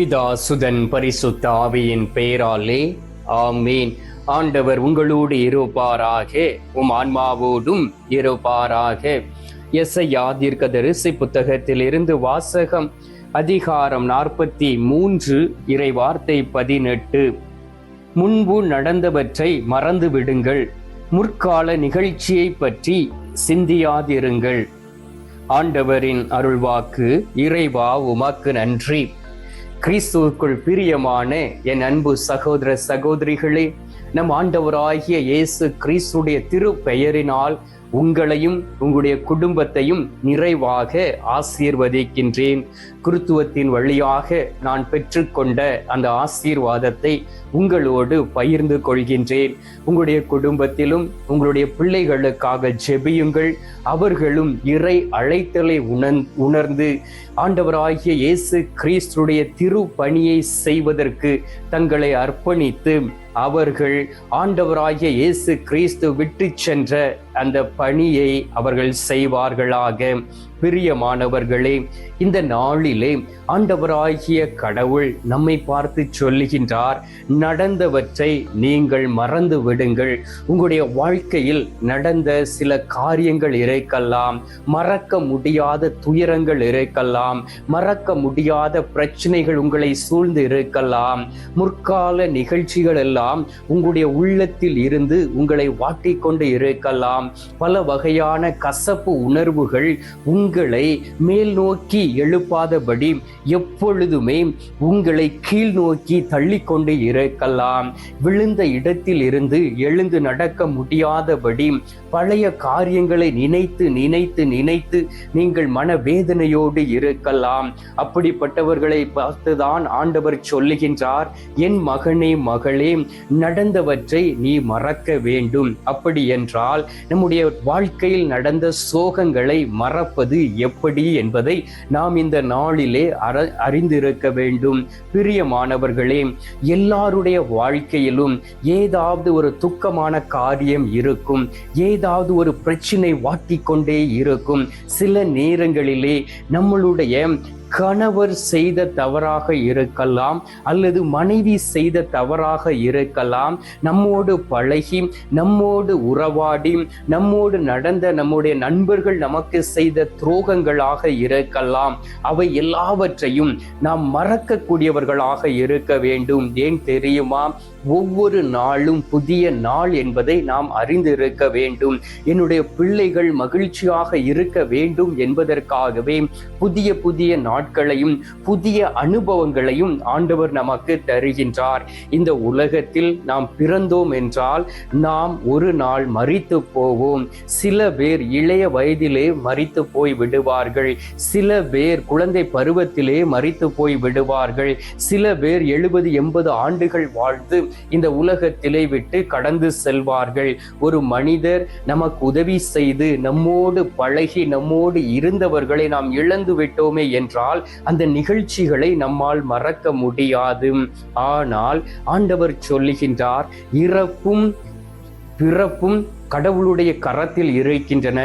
பிதா சுதன் பரிசுத்த ஆவியின் பெயராலே ஆமீன். ஆண்டவர் உங்களோடு இருப்பாராக உம் ஆன்மாவோடும் இருப்பாராக. எஸ்ஐயா தீர்க்கதரிசி புத்தகத்திலிருந்து வாசகம் அதிகாரம் நாற்பத்தி மூன்று இறை வார்த்தை பதினெட்டு. முன்பு நடந்தவற்றை மறந்து விடுங்கள் முற்கால நிகழ்ச்சியை பற்றி சிந்தியாதிருங்கள். ஆண்டவரின் அருள்வாக்கு இறைவா உமக்கு நன்றி. கிறிஸ்துவுக்குள் பிரியமான என் அன்பு சகோதர சகோதரிகளே நம் ஆண்டவராகிய இயேசு கிறிஸ்துடைய திரு பெயரினால் உங்களையும் உங்களுடைய குடும்பத்தையும் நிறைவாக ஆசீர்வதிக்கின்றேன். குருத்துவத்தின் வழியாக நான் பெற்றுக்கொண்ட அந்த ஆசீர்வாதத்தை உங்களோடு பகிர்ந்து கொள்கின்றேன். உங்களுடைய குடும்பத்திலும் உங்களுடைய பிள்ளைகளுக்காக ஜெபியுங்கள். அவர்களும் இறை அழைத்தலை உணர் உணர்ந்து ஆண்டவராகிய இயேசு கிறிஸ்துடைய திரு பணியை செய்வதற்கு தங்களை அர்ப்பணித்து அவர்கள் ஆண்டவராகிய இயேசு கிறிஸ்து விட்டு சென்ற அந்த பணியை அவர்கள் செய்வார்களாக. பிரியமானவர்களே இந்த நாளிலே ஆண்டவராகிய கடவுள் நம்மை பார்த்து சொல்லுகின்றார் நடந்தவற்றை நீங்கள் மறந்து விடுங்கள். உங்களுடைய வாழ்க்கையில் நடந்த சில காரியங்கள் இருக்கலாம் மறக்க முடியாத துயரங்கள் இருக்கலாம் மறக்க முடியாத பிரச்சனைகள் உங்களை சூழ்ந்து இருக்கலாம். முற்கால நிகழ்ச்சிகள் எல்லாம் உங்களுடைய உள்ளத்தில் இருந்து உங்களை வாட்டிக்கொண்டு இருக்கலாம். பல வகையான கசப்பு உணர்வுகள் உங்கள் உங்களை மேல் நோக்கி எழுப்பாதபடி எப்பொழுதுமே உங்களை கீழ் நோக்கி தள்ளிக்கொண்டு இருக்கலாம். விழுந்த இடத்தில் இருந்து எழுந்து நடக்க முடியாதபடி பழைய காரியங்களை நினைத்து நினைத்து நினைத்து நீங்கள் மனவேதனையோடு இருக்கலாம். அப்படிப்பட்டவர்களை பார்த்துதான் ஆண்டவர் சொல்லுகின்றார் என் மகனே மகளே நடந்தவற்றை நீ மறக்க வேண்டும். அப்படி என்றால் நம்முடைய வாழ்க்கையில் நடந்த சோகங்களை மறப்பது எப்படி என்பதை நாம் இந்த நாளிலே அற அறிந்திருக்க வேண்டும். பிரியமானவர்களே எல்லாருடைய வாழ்க்கையிலும் ஏதாவது ஒரு துக்கமான காரியம் இருக்கும். ஏதாவது ஒரு பிரச்சனை வாட்டிக்கொண்டே இருக்கும். சில நேரங்களிலே நம்மளுடைய கணவர் செய்த தவறாக இருக்கலாம் அல்லது மனைவி செய்த தவறாக இருக்கலாம். நம்மோடு பழகி நம்மோடு உறவாடி நம்மோடு நடந்த நம்முடைய நண்பர்கள் நமக்கு செய்த துரோகங்களாக இருக்கலாம். அவை எல்லாவற்றையும் நாம் மறக்கக்கூடியவர்களாக இருக்க வேண்டும். ஏன் தெரியுமா? ஒவ்வொரு நாளும் புதிய நாள் என்பதை நாம் அறிந்திருக்க வேண்டும். என்னுடைய பிள்ளைகள் மகிழ்ச்சியாக இருக்க வேண்டும் என்பதற்காகவே புதிய புதிய நாட்களையும் புதிய அனுபவங்களையும் ஆண்டவர் நமக்கு தருகின்றார். இந்த உலகத்தில் நாம் பிறந்தோம் என்றால் நாம் ஒரு நாள் மறித்து போவோம். சில பேர் இளைய வயதிலே மறித்து போய் விடுவார்கள். சில பேர் குழந்தை பருவத்திலே மறித்து போய் விடுவார்கள். சில பேர் எழுபது எண்பது ஆண்டுகள் வாழ்ந்து இந்த உலகத்திலே விட்டு கடந்து செல்வார்கள். ஒரு மனிதர் நமக்கு உதவி செய்து நம்மோடு பழகி நம்மோடு இருந்தவர்களை நாம் இழந்து விட்டோமே என்றால் அந்த நிகழ்ச்சிகளை நம்மால் மறக்க முடியாது. ஆனால் ஆண்டவர் சொல்லுகின்றார் இறப்பும் பிறப்பும் கடவுளுடைய கரத்தில் இருக்கின்றன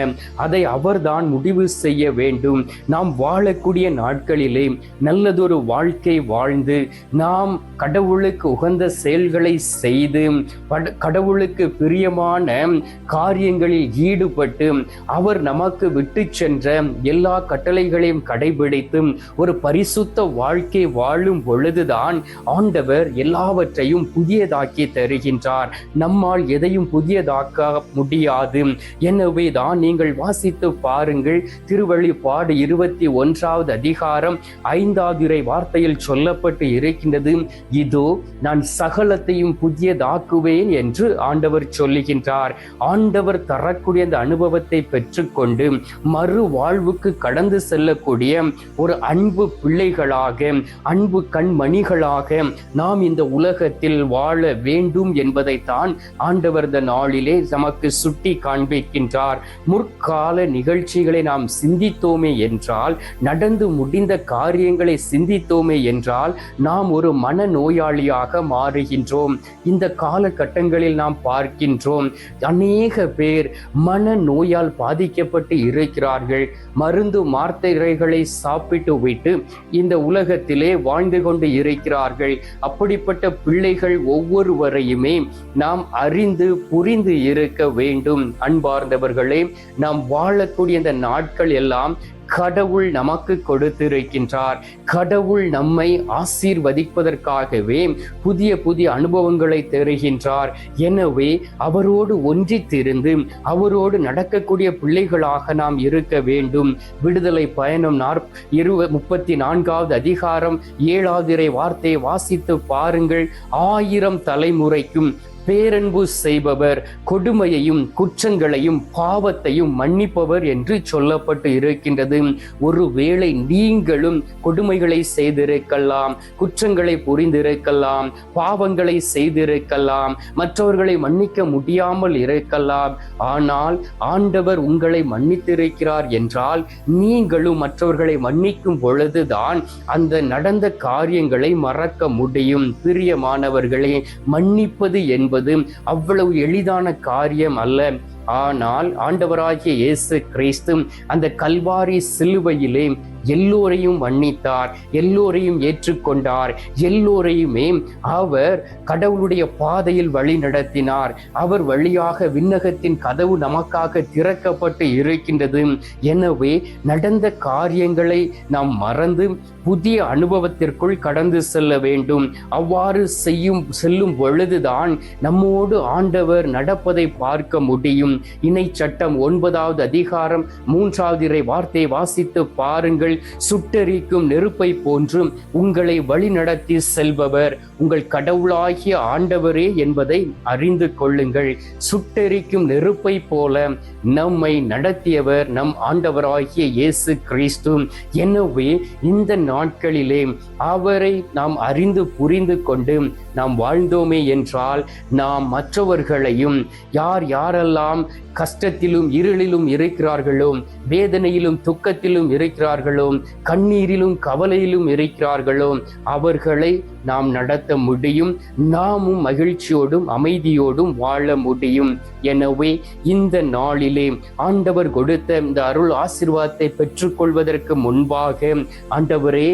அதை அவர்தான் முடிவு செய்ய வேண்டும். நாம் வாழக்கூடிய நாட்களிலே நல்லதொரு வாழ்க்கை வாழ்ந்து நாம் கடவுளுக்கு உகந்த செயல்களை செய்து கடவுளுக்கு பிரியமான காரியங்களில் ஈடுபட்டு அவர் நமக்கு விட்டு சென்ற எல்லா கட்டளைகளையும் கடைபிடித்து ஒரு பரிசுத்த வாழ்க்கை வாழும் பொழுதுதான் ஆண்டவர் எல்லாவற்றையும் புதியதாக்கி தருகின்றார். நம்மால் எதையும் புதியதாக்க முடியாது. எனவே தான் நீங்கள் வாசித்து பாருங்கள். திருவள்ளிப்பாடு இருபத்தி ஒன்றாவது அதிகாரம் ஐந்தாவது வார்த்தையில் சொல்லப்பட்டு இருக்கின்றது. இதோ நான் சகலத்தையும் புதியதாக்குவேன் என்று ஆண்டவர் சொல்லுகின்றார். ஆண்டவர் தரக்கூடிய அந்த அனுபவத்தை பெற்றுக்கொண்டு மறு வாழ்வுக்கு கடந்து செல்லக்கூடிய ஒரு அன்பு பிள்ளைகளாக அன்பு கண்மணிகளாக நாம் இந்த உலகத்தில் வாழ வேண்டும் என்பதைத்தான் ஆண்டவர் இந்த நாளிலே நமக்கு நமக்கு சுட்டி காண்பிக்கின்றார். முற்கால நிகழ்ச்சிகளை நாம் சிந்தித்தோமே என்றால் நடந்து முடிந்த காரியங்களை சிந்தித்தோமே என்றால் நாம் ஒரு மன நோயாளியாக மாறுகின்றோம். இந்த காலகட்டங்களில் நாம் பார்க்கின்றோம் அநேக பேர் மன நோயால் பாதிக்கப்பட்டு இருக்கிறார்கள். மருந்து மார்த்தைகளை சாப்பிட்டு விட்டு இந்த உலகத்திலே வாழ்ந்து கொண்டு இருக்கிறார்கள். அப்படிப்பட்ட பிள்ளைகள் ஒவ்வொருவரையுமே நாம் அறிந்து புரிந்து இருக்க வேண்டும். அன்பார்ந்தவர்களே நாம் வாழக்கூடிய இந்த நாட்கள் எல்லாம் கடவுள் நமக்கு கொடுத்திருக்கின்றார். கடவுள் நம்மை ஆசீர்வதிப்பதற்காகவே புதிய புதிய அனுபவங்களை தருகின்றார். எனவே அவரோடு ஒன்றித்திருந்து அவரோடு நடக்கக்கூடிய பிள்ளைகளாக நாம் இருக்க வேண்டும். விடுதலை பயணம் நாற் இருவ முப்பத்தி நான்காவது அதிகாரம் ஏழாவது வார்த்தையை வாசித்து பாருங்கள். ஆயிரம் தலைமுறைக்கும் பேரன்பு செய்பவர் கொடுமையையும் குற்றங்களையும் பாவத்தையும் மன்னிப்பவர் என்று சொல்லப்பட்டு இருக்கின்றது. ஒருவேளை நீங்களும் கொடுமைகளை செய்திருக்கலாம் குற்றங்களை புரிந்திருக்கலாம் பாவங்களை செய்திருக்கலாம் மற்றவர்களை மன்னிக்க முடியாமல் இருக்கலாம். ஆனால் ஆண்டவர் உங்களை மன்னித்திருக்கிறார் என்றால் நீங்களும் மற்றவர்களை மன்னிக்கும் பொழுதுதான் அந்த நடந்த காரியங்களை மறக்க முடியும். பிரியமானவர்களே மன்னிப்பது என்பது அவ்வளவு எளிதான காரியம் அல்ல. ஆனால் ஆண்டவராகிய இயேசு கிறிஸ்து அந்த கல்வாரி சிலுவையிலே எல்லோரையும் மன்னித்தார் எல்லோரையும் ஏற்றுக்கொண்டார் எல்லோரையுமே அவர் கடவுளுடைய பாதையில் வழி நடத்தினார். அவர் வழியாக விண்ணகத்தின் கதவு நமக்காக திறக்கப்பட்டு இருக்கின்றது. எனவே நடந்த காரியங்களை நாம் மறந்து புதிய அனுபவத்திற்குள் கடந்து செல்ல வேண்டும். அவ்வாறு செய்யும் செல்லும் பொழுதுதான் நம்மோடு ஆண்டவர் நடப்பதை பார்க்க முடியும். இணை சட்டம் ஒன்பதாவது அதிகாரம் மூன்றாவது இறை வார்த்தை வாசித்து பாருங்கள். சுட்டெரிக்கும் நெருப்பை போன்றும் உங்களை வழிநடத்தி செல்பவர். உங்கள் கடவுளாகிய ஆண்டவரே என்பதை அறிந்து கொள்ளுங்கள். சுட்டெரிக்கும் நெருப்பை போல நம்மை நடத்தியவர் நம் ஆண்டவராகிய இயேசு கிறிஸ்து. எனவே இந்த நாட்களிலே அவரை நாம் அறிந்து புரிந்து கொண்டு நாம் வாழ்ந்தோமே என்றால் நாம் மற்றவர்களையும் யார் யாரெல்லாம் கஷ்டத்திலும் இருளிலும் இருக்கிறார்களோ வேதனையிலும் துக்கத்திலும் இருக்கிறார்களோ கண்ணீரிலும் கவலையிலும் இருக்கிறார்களோ அவர்களை நாம் நடத்த முடியும். நாமும் மகிழ்ச்சியோடும் அமைதியோடும் வாழ முடியும். எனவே இந்த நாளிலே ஆண்டவர் கொடுத்த இந்த அருள் ஆசிர்வாதத்தை பெற்றுக்கொள்வதற்கு முன்பாக ஆண்டவரே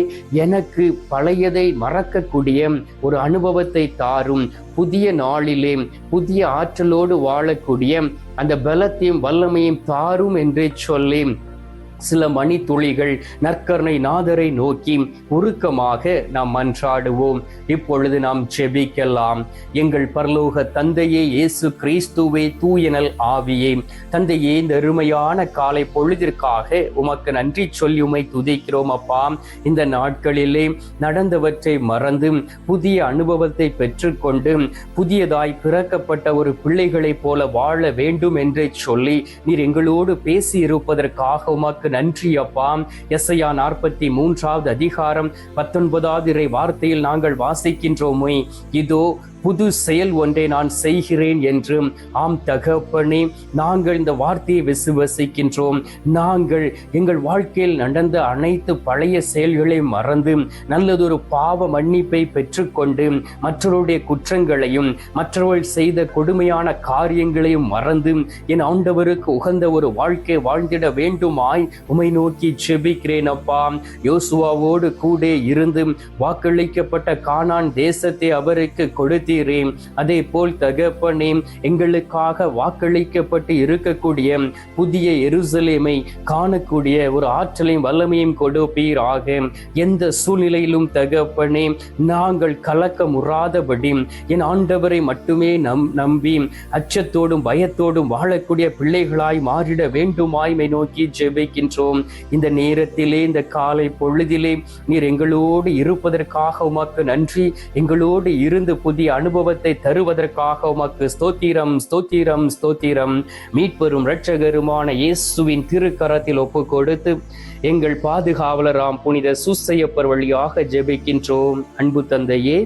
எனக்கு பழையதை மறக்கக்கூடிய ஒரு அனுபவத்தை தாரும். புதிய நாளிலே புதிய ஆற்றலோடு வாழக்கூடிய அந்த பலத்தையும் வல்லமையும் தாரும் என்று சொல்லி சில மணி துளிகள் நற்கர்ணை நாதரை நோக்கி உருக்கமாக நாம் மன்றாடுவோம். இப்பொழுது நாம் செபிக்கலாம் எங்கள் பரலோக தந்தையே இயேசு கிறிஸ்துவே தூயனல் ஆவியே. தந்தையே இந்த அருமையான காலை பொழுதிற்காக உமக்கு நன்றி சொல்லி உமை துதிக்கிறோம் அப்பா. இந்த நாட்களிலே நடந்தவற்றை மறந்து புதிய அனுபவத்தை பெற்றுக்கொண்டு புதியதாய் பிறக்கப்பட்ட ஒரு பிள்ளைகளைப் போல வாழ வேண்டும் என்று சொல்லி நீர் எங்களோடு பேசி இருப்பதற்காக உமக்கு நன்றி அப்பா எஸ்ஐயா நாற்பத்தி மூன்றாவது அதிகாரம் பத்தொன்பதாவது இறை வார்த்தையில் நாங்கள் வாசிக்கின்றோமே. இதோ புது செயல் ஒன்றை நான் செய்கிறேன் என்று ஆம் தகப்பனே நாங்கள் இந்த வார்த்தையை விசுவசிக்கின்றோம் நாங்கள் எங்கள் வாழ்க்கையில் நடந்த அனைத்து பழைய செயல்களை மறந்து நல்லதொரு பாவ மன்னிப்பை பெற்றுக்கொண்டு மற்றவருடைய குற்றங்களையும் மற்றவர்கள் செய்த கொடுமையான காரியங்களையும் மறந்து என் ஆண்டவருக்கு உகந்த ஒரு வாழ்க்கை வாழ்ந்திட வேண்டுமாய் உமை நோக்கி செபிக்கிறேன் அப்பா. யோசுவாவோடு கூட இருந்து வாக்களிக்கப்பட்ட கானான் தேசத்தை அவருக்கு கொடுத்தீரே அதே போல் தகப்பனே எங்களுக்காக வாக்களிக்கப்பட்டு இருக்கக்கூடிய புதிய எருசலேமை காணக்கூடிய ஒரு ஆற்றலையும் வல்லமையும் கொடுப்பீராக. எந்த சூழ்நிலையிலும் தகப்பனே நாங்கள் கலக்கம் உறாதபடி என் ஆண்டவரை மட்டுமே நம் நம்பி அச்சத்தோடும் பயத்தோடும் வாழக்கூடிய பிள்ளைகளாய் மாறிட வேண்டுமாய்மை நோக்கி ஜெபிக்கின்றோம். இந்த நேரத்திலே இந்த காலை பொழுதிலே நீர் எங்களோடு இருப்பதற்காக உமக்கு நன்றி. எங்களோடு இருந்து புதிய அனுபவத்தை தருவதற்காக உமக்கு ஸ்தோத்திரம் ஸ்தோத்திரம் ஸ்தோத்திரம். மீட்பெரும் இரட்சகருமான இயேசுவின் திருக்கரத்தில் ஒப்பு கொடுத்து எங்கள் பாதுகாவலராம் புனித சுசையப்பர் வழியாக ஜெபிக்கின்றோம். அன்பு தந்தையே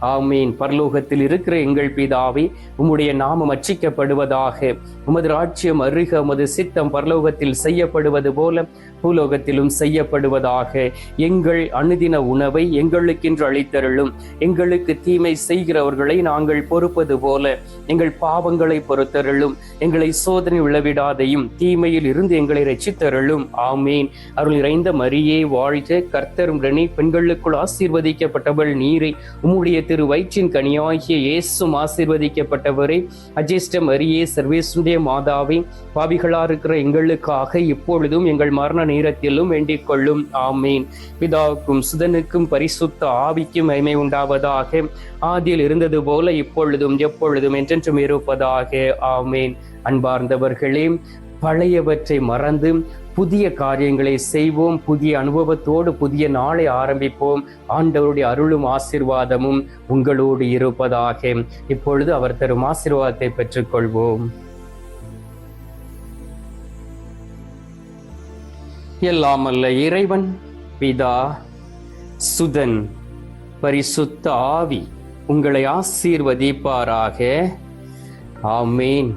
ஆமீன். பரலோகத்தில் இருக்கிற எங்கள் பிதாவே உம்முடைய நாமம் அச்சிக்கப்படுவதாக. உமது ராட்சியம் அருக உமது சித்தம் பரலோகத்தில் செய்யப்படுவது போல பூலோகத்திலும் செய்யப்படுவதாக. எங்கள் அனுதின உணவை எங்களுக்கென்று அளித்தருளும். எங்களுக்கு தீமை செய்கிறவர்களை நாங்கள் பொறுப்பது போல எங்கள் பாவங்களை பொறுத்தருளும். எங்களை சோதனை விளவிடாதையும் தீமையில் இருந்து எங்களை ரட்சித்தருளும். ஆமீன். அருள் இறைந்த மரியே வாழ்க. கர்த்தரும் பெண்களுக்குள் ஆசீர்வதிக்கப்பட்டவள் நீரை. உம்முடைய திரு வயிற்றின் கனியாகிய இயேசும் ஆசீர்வதிக்கப்பட்டவரே அஜேஷ்ட அரியே சர்வேசுடைய மாதாவே பாவிகளா இருக்கிற எங்களுக்காக இப்பொழுதும் எங்கள் மரண நேரத்திலும் வேண்டிக் கொள்ளும். ஆமீன். பிதாவுக்கும் சுதனுக்கும் பரிசுத்த ஆவிக்கும் மகிமை உண்டாவதாக ஆதியில் இருந்தது போல இப்பொழுதும் எப்பொழுதும் என்றென்றும் இருப்பதாக. ஆமீன். அன்பார்ந்தவர்களே பழையவற்றை மறந்து புதிய காரியங்களை செய்வோம் புதிய அனுபவத்தோடு புதிய நாளை ஆரம்பிப்போம். ஆண்டவருடைய அருளும் ஆசிர்வாதமும் உங்களோடு இருப்பதாக இப்பொழுது அவர் தரும் ஆசிர்வாதத்தை பெற்றுக்கொள்வோம். எல்லாம் அல்ல இறைவன் பிதா சுதன் பரிசுத்த ஆவி உங்களை ஆசீர்வதிப்பாராக. ஆமேன்.